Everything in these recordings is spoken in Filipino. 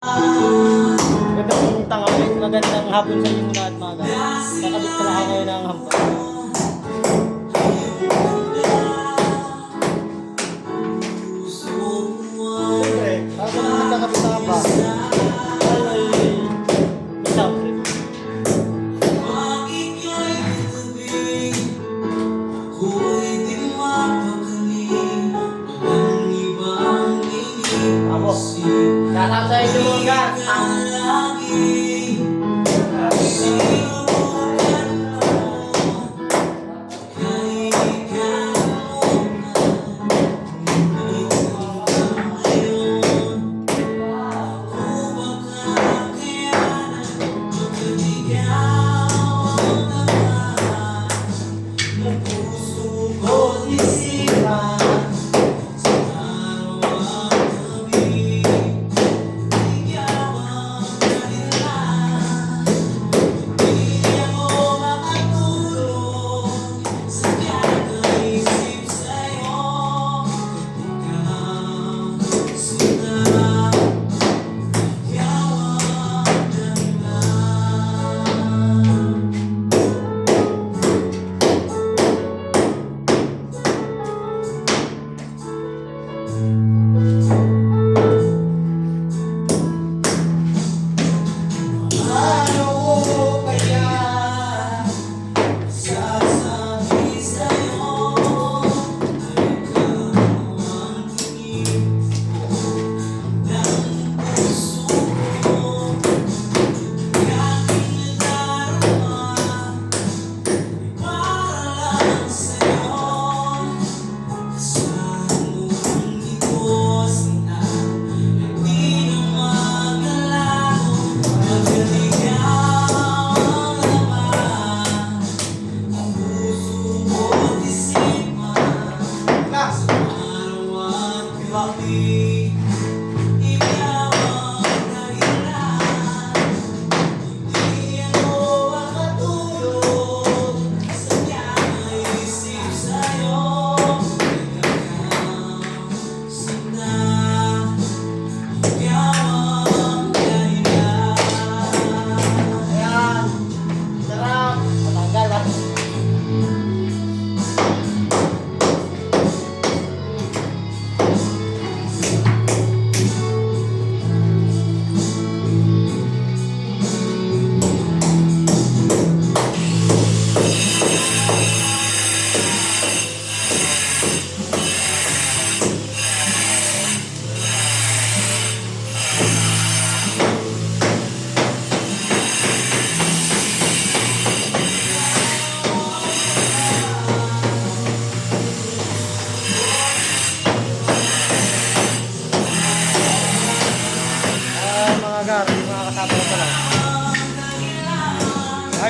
Magandang tanghali, magandang hapon sa inyo muna at maga. Nakabit pala ako ngayon ng hampa. Siyempre, bago naman nagkakabit ng hampa, tayo Shoutout sa inyo mga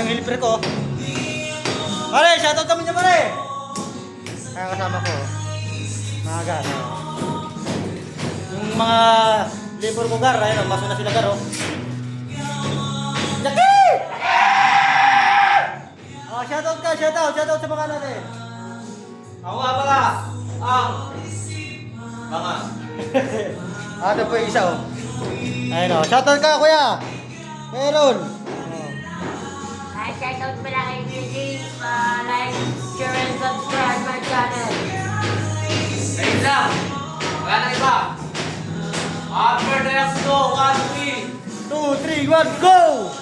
Ay, yung helper ko. Pare, shoutout kami niya pare. Kaya kasama ko. Mga. Yung mga labor ko gar, ayun, maso na sila gar, oh. Jackie! Oh, shoutout ka, shoutout, shoutout sa mga natin. Ako nga pala, ang mga Ah, ito po yung isa, oh. Ayun, oh. Shoutout ka, kuya. Meron. Out pala kay Billy. Uh, like, share, and subscribe my channel. Ayun lang. Wala na iba. Upper Death 2, 1, 3. 2, 3, 1, go!